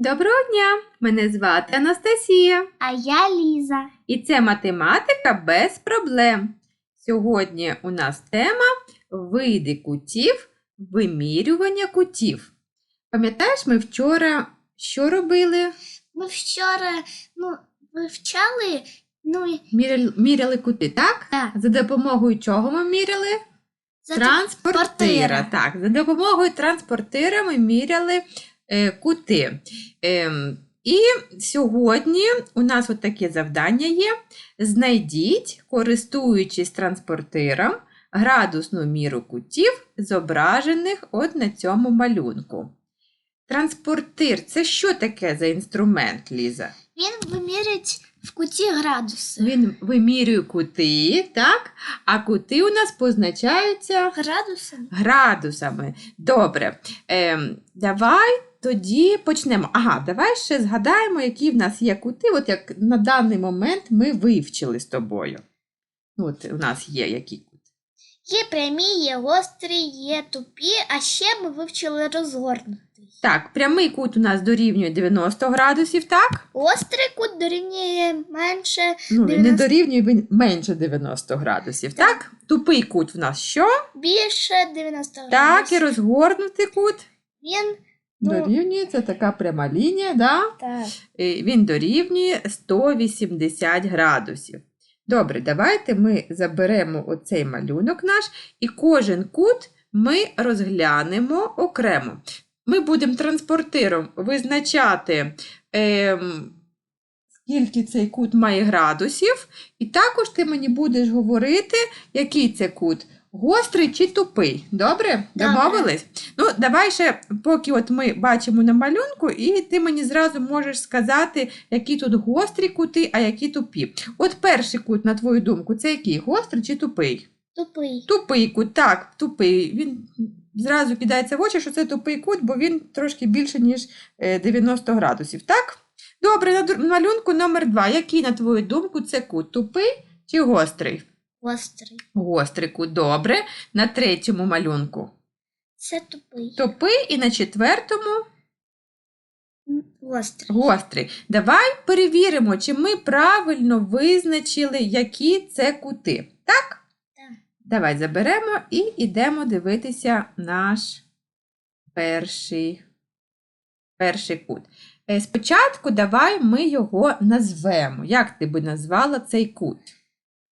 Доброго дня! Мене звати Анастасія. А я Ліза. І це математика без проблем. Сьогодні у нас тема види кутів, вимірювання кутів. Пам'ятаєш, ми вчора що робили? Ми вчора ну, вивчали, ну і Міряли, міряли кути, так? так, За допомогою чого ми міряли? за Транспортира. Так, за допомогою транспортира ми міряли кути. Ем, і сьогодні у нас от таке завдання є. Знайдіть, користуючись транспортиром, градусну міру кутів, зображених от на цьому малюнку. Транспортир це що таке за інструмент, Ліза? Він вимірює в куті градуси. Він вимірює кути, так? А кути у нас позначаються Градуси? градусами. Добре. Ем, давай тоді почнемо. Ага, давай ще згадаємо, які в нас є кути, от як на даний момент ми вивчили з тобою. Ну, От у нас є які кути. Є прямі, є гострі, є тупі, а ще ми вивчили розгорнутий. Так, прямий кут у нас дорівнює 90 градусів, так? Гострий кут дорівнює менше. Ну, він не дорівнює він менше 90 градусів, так? Так. Тупий кут в нас що? Більше 90 градусів. Так, і розгорнутий кут. Він ну, Дорівнює, це така пряма лінія, да? так. Е, він дорівнює 180 градусів. Добре, давайте ми заберемо оцей малюнок наш і кожен кут ми розглянемо окремо. Ми будемо транспортиром визначати, ем, скільки цей кут має градусів, і також ти мені будеш говорити, який це кут. Гострий чи тупий. Добре? Домовились? Ну, давай ще, поки от ми бачимо на малюнку, і ти мені зразу можеш сказати, які тут гострі кути, а які тупі. От перший кут, на твою думку, це який? Гострий чи тупий? Тупий. Тупий кут, так, тупий. Він зразу кидається в очі, що це тупий кут, бо він трошки більше, ніж е, 90 градусів. Так? Добре, на малюнку номер два. Який, на твою думку, це кут? Тупий чи гострий? Гострий. Гострий кут, добре. На третьому малюнку. Це тупий. Тупий і на четвертому Гострий. гострий. Давай перевіримо, чи ми правильно визначили, які це кути. Так? Так. Давай заберемо і йдемо дивитися наш перший, перший кут. Е, Спочатку давай ми його назвемо. Як ти би назвала цей кут?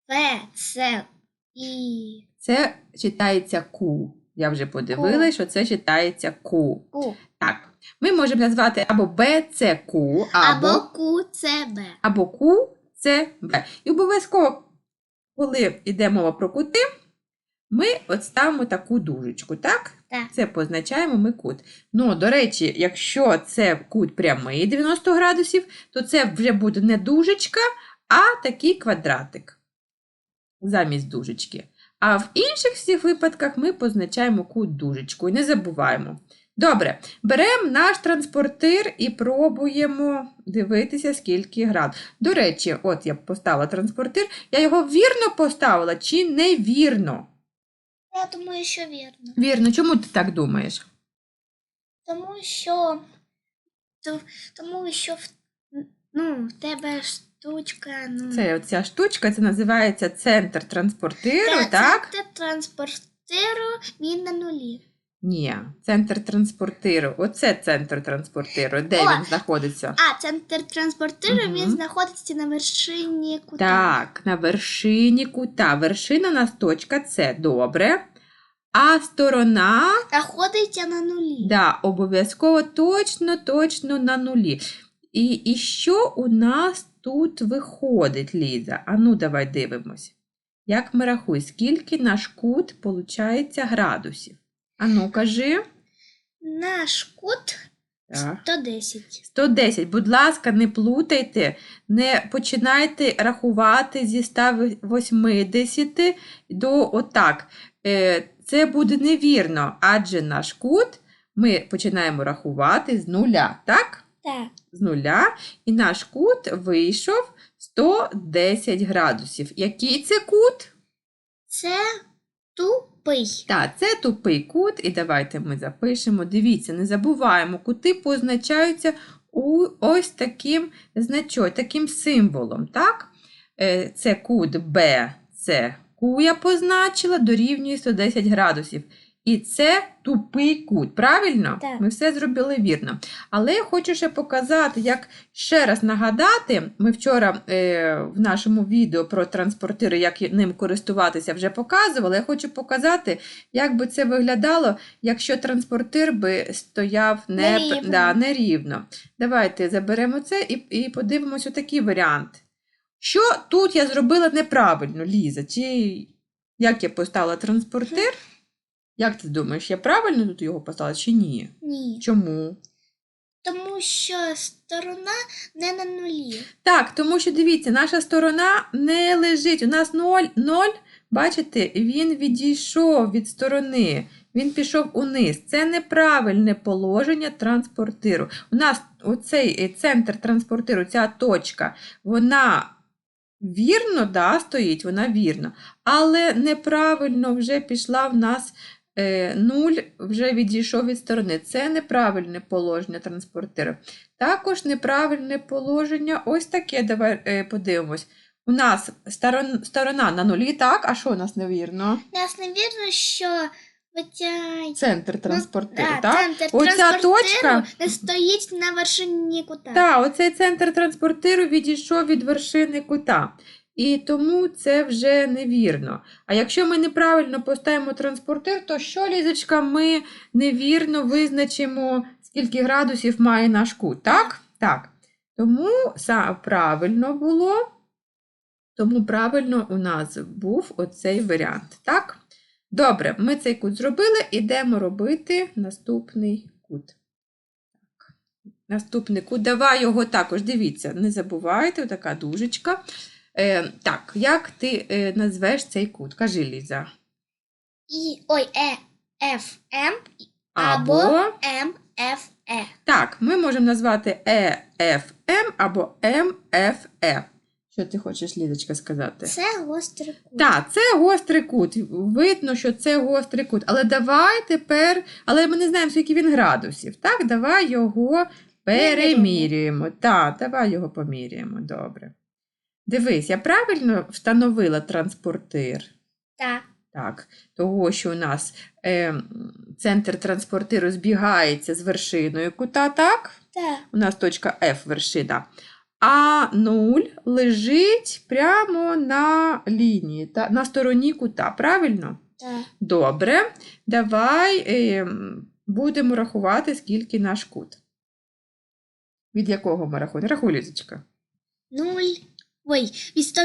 В, С, І, Це читається ку. Я вже подивилася, що це читається ку. Ку. Так, ми можемо назвати або Б, С, Ку, або, Або Ку, С, Б. або Q, С, Б. І обов'язково, коли йде мова про кути, ми от ставимо таку дужечку, так? Так. Це позначаємо ми кут. Ну, до речі, якщо це кут прямий 90 градусів, то це вже буде не дужечка, а такий квадратик замість дужечки. А в інших всіх випадках ми позначаємо кут дужечкою. Не забуваємо. Добре, беремо наш транспортир і пробуємо дивитися, скільки град. До речі, от я поставила транспортир, я його вірно поставила чи невірно? Я думаю, що вірно. Вірно, чому ти так думаєш? Тому що, тому що в, ну, в тебе штучка, ну, Це оця штучка, це називається центр транспортиру, Та, так? Це транспортиру, він на нулі. Ні, центр транспортиру. Оце центр транспортиру. Де О! він знаходиться? А, центр транспортиру, Мгм. він знаходиться на вершині кута. Так, на вершині кута. Вершина у нас точка С. Добре. А сторона, Знаходиться на нулі. да, обов'язково точно, точно на нулі. І, і що у нас тут виходить, Ліза? А ну, давай дивимось. Як ми рахуємо, скільки наш кут виходить градусів? А ну, кажи. Наш кут Так. 110. 110. Будь ласка, не плутайте, не починайте рахувати зі 180 до отак. Е, Це буде невірно, адже наш кут ми починаємо рахувати з нуля, так? Так. З нуля, і наш кут вийшов 110 градусів. Який це кут? Це тупий. Так, це тупий кут, і давайте ми запишемо. Дивіться, не забуваємо, кути позначаються у ось таким значок, таким символом. Так? Е, Це кут Б, це Q я позначила, дорівнює 110 градусів. І це тупий кут, правильно? Так. Ми все зробили вірно. Але я хочу ще показати, як ще раз нагадати, ми вчора е, в нашому відео про транспортири, як ним користуватися, вже показували. Я хочу показати, як би це виглядало, якщо транспортир би стояв не, Нерівно. да, нерівно. Давайте заберемо це і, і подивимося такий варіант. Що тут я зробила неправильно, Ліза? Чи як я поставила транспортир? Як ти думаєш, я правильно тут його поставила чи ні? Ні. Чому? Тому що сторона не на нулі. Так, тому що дивіться, наша сторона не лежить. У нас 0, 0, бачите, він відійшов від сторони, він пішов униз. Це неправильне положення транспортиру. У нас оцей е, центр транспортиру, ця точка, вона вірно да, стоїть, вона вірно. Але неправильно вже пішла в нас. Е, Нуль вже відійшов від сторони. Це неправильне положення транспортиру. Також неправильне положення. Ось таке. Давай е, подивимось. У нас сторон, сторона на нулі, так? А що у нас невірно? У Нас не вірно, що оця Центр транспортиру, Ну, да, так? центр Оця точка- не стоїть на вершині кута. Так, оцей центр транспортиру відійшов від вершини кута. І тому це вже невірно. А якщо ми неправильно поставимо транспортир, то що, Лізочка, ми невірно визначимо, скільки градусів має наш кут, так? Так. Тому правильно було, тому правильно у нас був оцей варіант, так? Добре, ми цей кут зробили, ідемо робити наступний кут. Наступний кут. Давай його також, дивіться, не забувайте, така дужечка. Е, так, як ти е, назвеш цей кут? Кажи, Ліза. І ой, Е, Ф, М Або, або М, Ф, Е. так, ми можемо назвати ЕФМ або МФЕ. Що ти хочеш, Лізочка, сказати? Це гострий кут. Так, це гострий кут. Видно, що це гострий кут. Але давай тепер, але ми не знаємо, скільки він градусів. Так, давай його перемірюємо. Так, давай його поміряємо. Добре. Дивись, я правильно встановила транспортир. Так. Так, того, що у нас е, центр транспортиру збігається з вершиною кута, так? Так. У нас точка F вершина. А 0 лежить прямо на лінії, та, на стороні кута, правильно? Так. Добре. Давай е, будемо рахувати, скільки наш кут. Від якого ми рахуємо? Рахуй, Лізочка. Нуль. Ой, від сто...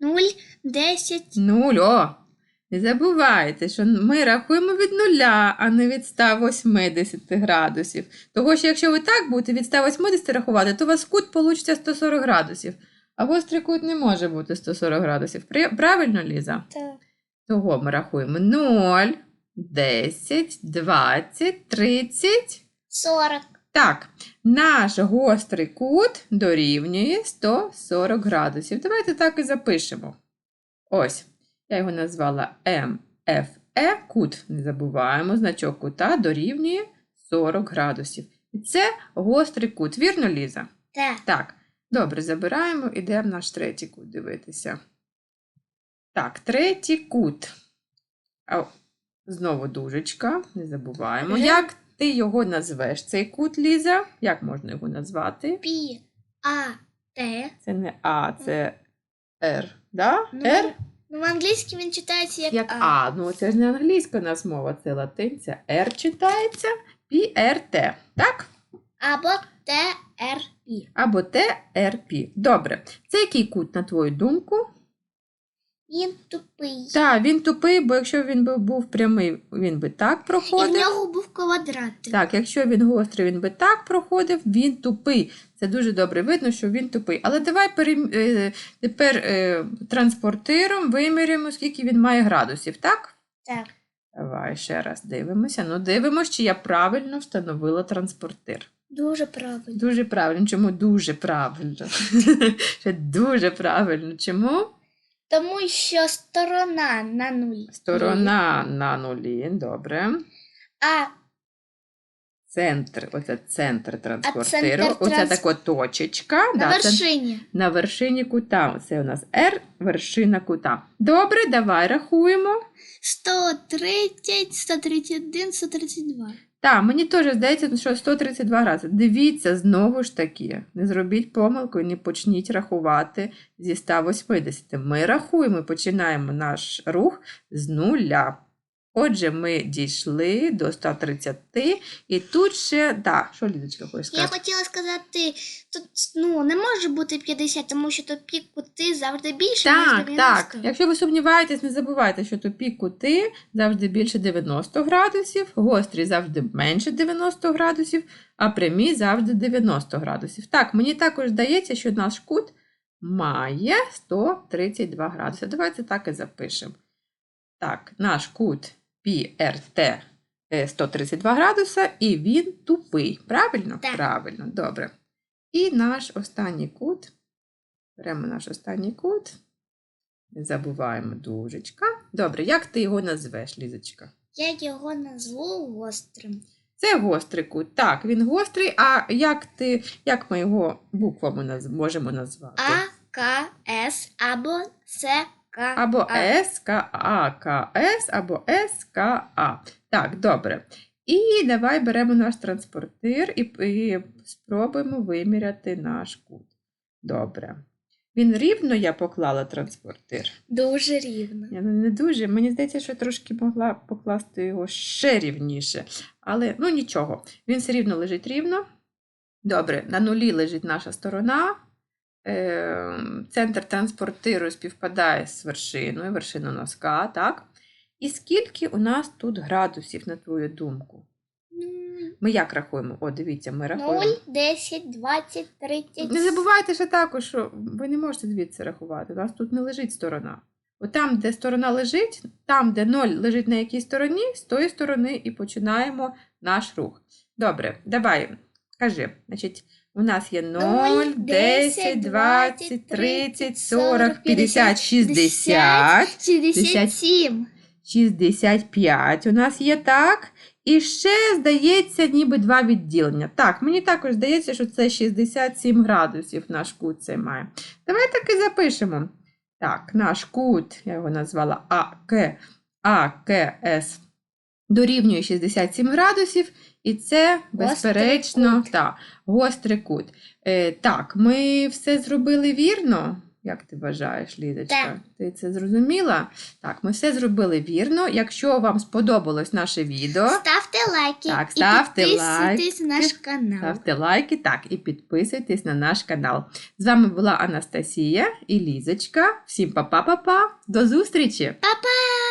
Нуль, десять. Нуль. О! Не забувайте, що ми рахуємо від нуля, а не від 180 градусів. Того, що якщо ви так будете від 180 рахувати, то у вас кут вийде 140 градусів. А гострий кут не може бути 140 градусів. Правильно, Ліза? Так. Того ми рахуємо 0, 10, 20, 30. Сорок. Так, наш гострий кут дорівнює 140 градусів. Давайте так і запишемо. Ось, я його назвала МФЕ, кут, не забуваємо, значок кута дорівнює 40 градусів. І це гострий кут, вірно, Ліза? Так. Так, добре, забираємо, ідемо наш третій кут дивитися. Так, третій кут. Знову дужечка, не забуваємо. Як ти його назвеш, цей кут, Ліза? Як можна його назвати? Пі. А. Т. Це не А, це Р. Да? Ну, Р? Ну, в англійській він читається як, Як А. А. Ну, це ж не англійська у нас мова, це латинця. Р читається, Пі, Р, Т. Так? Або Т, Р, Пі. Або Т, Р, Пі. Добре. Це який кут, на твою думку? Він тупий. Так, він тупий, бо якщо він би був прямий, він би так І в нього був квадратик. Так, якщо він гострий, він би так проходив, він тупий. Це дуже добре видно, що він тупий. Але давай перем... е, тепер е, транспортиром виміряємо, скільки він має градусів, так? Так. Давай ще раз дивимося. Ну, дивимося, чи я правильно встановила транспортир. Дуже правильно. Дуже правильно. Чому дуже правильно? Дуже правильно. Чому? Тому що сторона на нулі. Сторона на нулі. Добре. А центр, оце центр транспортиру, центр оце транс- така точечка. На да, це вершині. на вершині кута. Оце у нас R, вершина кута. Добре, давай рахуємо. 130, 131, 132. Так, мені теж здається, що 132 рази. Дивіться, знову ж таки, не зробіть помилку і не почніть рахувати зі 180. Ми рахуємо, починаємо наш рух з нуля. Отже, ми дійшли до 130, і тут ще, так, що Лідочка хоче Я хотіла сказати, тут ну, не може бути 50, тому що тупі кути завжди більше, ніж Так, 90. так. Якщо ви сумніваєтесь, не забувайте, що тупі кути завжди більше 90 градусів, гострі завжди менше 90 градусів, а прямі завжди 90 градусів. Так, мені також здається, що наш кут має 132 градуси. Давайте так і запишемо. Так, наш кут PRT е, 132 градуса, і він тупий. Правильно? Так. Правильно, добре. І наш останній кут. Беремо наш останній кут. Не забуваємо дужечка. Добре, як ти його назвеш, Лізочка? Я його назву гострим. Це гострий кут. Так, він гострий, а як ти, як ми його буквами наз- можемо назвати? А, К, С або С, К. Або А. С, К, А, К, С, або С, К, А. Так, добре. І давай беремо наш транспортир і, і спробуємо виміряти наш кут. Добре. Він рівно я поклала транспортир. Дуже рівно. Я ну, не дуже. Мені здається, що я трошки могла покласти його ще рівніше. Але ну нічого, він все рівно лежить рівно. Добре, на нулі лежить наша сторона. Е, Центр транспортиру співпадає з вершиною, вершина носка, так? І скільки у нас тут градусів, на твою думку? Ми як рахуємо? О, дивіться, ми рахуємо. 0, 10, 20, 30. Не забувайте ще також, що ви не можете звідси рахувати. У нас тут не лежить сторона. От там, де сторона лежить, там, де 0 лежить на якій стороні, з тої сторони і починаємо наш рух. Добре, давай, кажи. Значить, у нас є 0, 10, 20, 30, 40, 50, 60, 67. 65 у нас є так. І ще, здається, ніби два відділення. Так, мені також здається, що це 67 градусів наш кут цей має. Давай так і запишемо. Так, наш кут, я його назвала АК, АКС, дорівнює 67 градусів, і це, безперечно, кут. та, гострий кут. Е, так, ми все зробили вірно. Як ти вважаєш, Лідочка? Так. Ти це зрозуміла? Так, ми все зробили вірно. Якщо вам сподобалось наше відео, Ставте лайки. Так, і ставте підписуйтесь на наш канал. ставте лайки, так, і підписуйтесь на наш канал. З вами була Анастасія і Лізочка. Всім па-па-па-па. До зустрічі! Па-па!